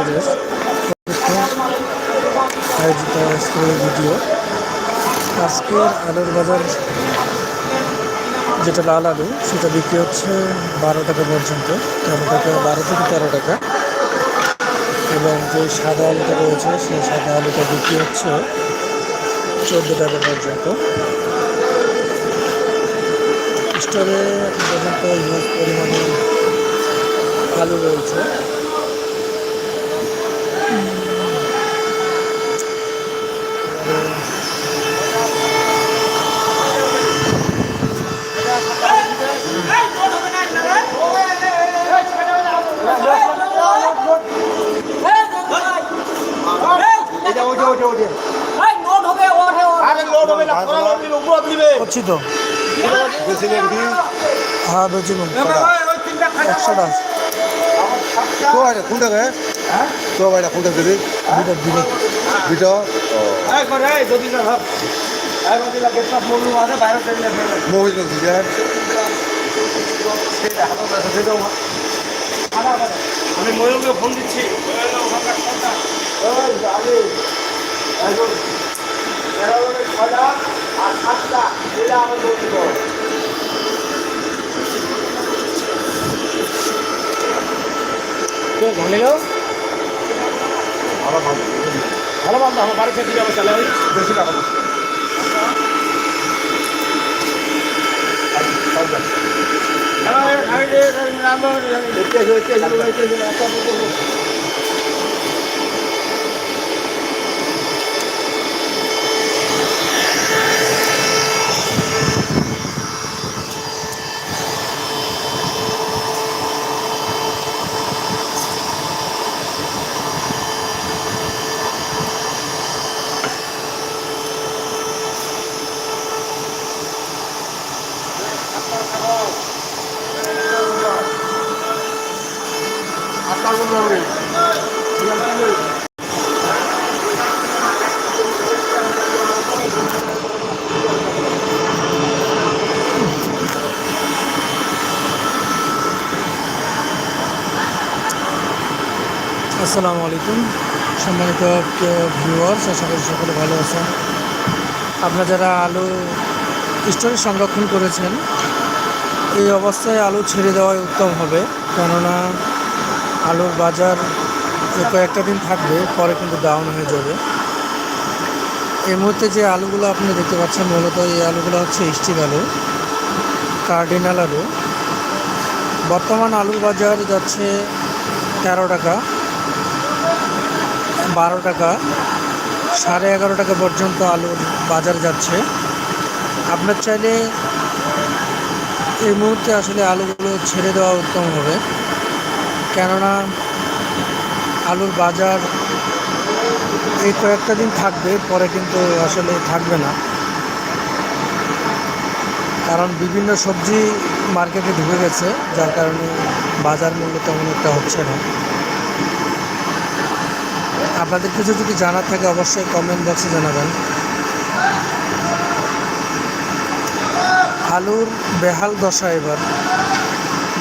স্টোরের আয়োজিত ভিডিও আজকের আলুর বাজার যেটা লাল আলু, সেটা বিক্রি হচ্ছে বারো টাকা পর্যন্ত। তেরো টাকা, বারো থেকে তেরো টাকা। এবং যে সাদা আলুটা রয়েছে, সেই সাদা আলুটা বিক্রি হচ্ছে চোদ্দ টাকা পর্যন্ত। স্টোরে পর্যন্ত পরিমাণে আলু রয়েছে। করছি তো বেশি হ্যাঁ বেচি একশোটা তো এটা কোনটা রে তো এটা কোনটা দিবি দুটো দিলে দুটো এই করে এই যদি না ভাব এই যদি লাগে সব আছে বাইরে সেটা আমি ময়ূরকে ফোন দিচ্ছি। ছটা আর সাতটা এটা আমার ঘনিল ভালো ভালো ভালো ভালো আমার বাড়ি থেকে যাবে চলে ওই বেশি টাকা বলছি আমি দেখতে আসো দেখতে আসো দেখতে আসো একটা বলব আপনার বলব আমি আসসালামু আলাইকুম। সম্মানিত ভিউয়ার্স আশা করি সকলে ভালো আছেন। আপনারা যারা আলু স্টোরে সংরক্ষণ করেছেন, এই অবস্থায় আলু ছেড়ে দেওয়াই উত্তম হবে। কেননা আলুর বাজার কয়েকটা দিন থাকবে, পরে কিন্তু ডাউন হয়ে যাবে। এই মুহূর্তে যে আলুগুলো আপনি দেখতে পাচ্ছেন, মূলত এই আলুগুলো হচ্ছে স্টিক আলু কার্ডিনাল আলু। বর্তমান আলুর বাজার যাচ্ছে তেরো টাকা, বারো টাকা, সাড়ে এগারো টাকা পর্যন্ত আলুর বাজার যাচ্ছে। আপনার চাইলে এই মুহূর্তে আসলে আলুগুলো ছেড়ে দেওয়া উত্তম হবে। কেননা আলুর বাজার এই কয়েকটা দিন থাকবে, পরে কিন্তু আসলে থাকবে না। কারণ বিভিন্ন সবজি মার্কেটে ঢুকে গেছে, যার কারণে বাজার মূল্য তেমন একটা হচ্ছে না। আপনাদের কিছু যদি জানার থাকে, অবশ্যই কমেন্ট বক্সে জানাবেন। আলুর বেহাল দশা এবার।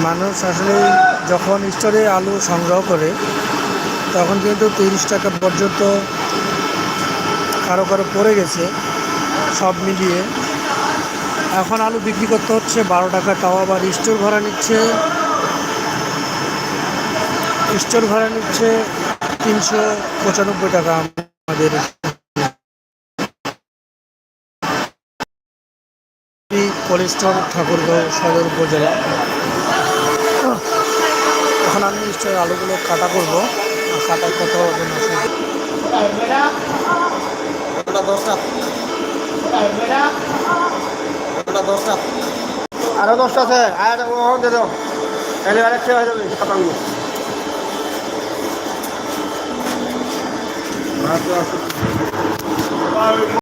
মানুষ আসলে যখন স্টোরে আলু সংগ্রহ করে, তখন কিন্তু তিরিশ টাকা পর্যন্ত কারও কারও পড়ে গেছে, সব মিলিয়ে। এখন আলু বিক্রি করতে হচ্ছে বারো টাকা, তাও আবার স্টোর ভাড়া নিচ্ছে, স্টোর ভাড়া নিচ্ছে তিনশো পঁচানব্বই টাকা আমাদের। কোলেস্টোর ঠাকুরগাঁও সদর উপজেলা। এখন আমি নিশ্চয়ই আলুগুলো কাটা করব। কাটার কত হবে না আরও দশটা আছে। আর ওখান দাও। তাহলে আরেকটা হয়ে যাবে